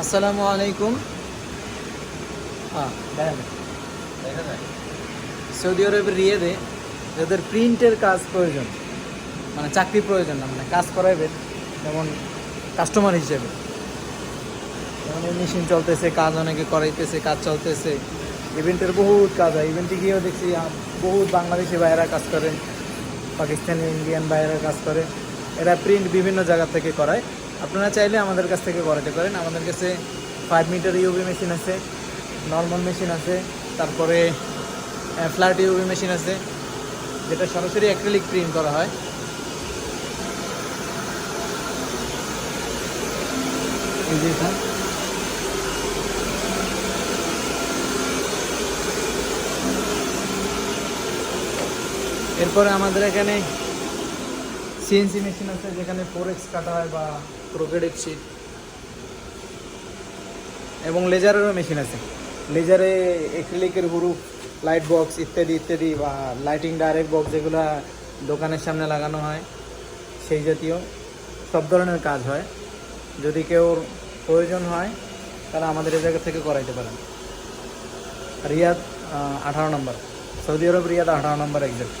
আসসালামু আলাইকুম। হ্যাঁ সৌদি আরবের রিয়েদে যাদের প্রিন্টের কাজ প্রয়োজন মানে চাকরি প্রয়োজন না মানে কাজ করাবে যেমন কাস্টমার হিসেবে। যেমন মেশিন চলতেছে, কাজ অনেকে করাইতেছে, কাজ চলতেছে। ইভেন্টের বহুত কাজ হয়। ইভেন্টে গিয়েও দেখছি বহুত বাংলাদেশি ভাইয়েরা কাজ করেন, পাকিস্তানি, ইন্ডিয়ান ভাইয়েরা কাজ করে। এরা প্রিন্ট বিভিন্ন জায়গা থেকে করায়। আপনারা চাইলে আমাদের কাছ থেকে করাতে পারেন আমাদের কাছে ফাইভ মিটার ইউবি মেশিন আছে নর্মাল মেশিন আছে, তারপরে ফ্ল্যাট ইউবি মেশিন আছে, যেটা সরাসরি অ্যাক্রিলিক প্রিন্ট করা হয়। এরপরে আমাদের এখানে সিএনসি মেশিন আছে যেখানে ফোর এক্স কাটা হয় বা প্রোকেডেড শিট এবং লেজারেরও মেশিন আছে। লেজারে এক্রিলিকের হুরুপ লাইট বক্স ইত্যাদি ইত্যাদি বা লাইটিং ডাইরেক্ট বক্স যেগুলো দোকানের সামনে লাগানো হয়, সেই জাতীয় সব ধরনের কাজ হয়। যদি কেউ প্রয়োজন হয় তাহলে আমাদের এই জায়গা থেকে করাইতে পারেন। রিয়াদ আঠারো নম্বর। সৌদি আরব রিয়াদ, আঠারো নম্বর একজাক্ট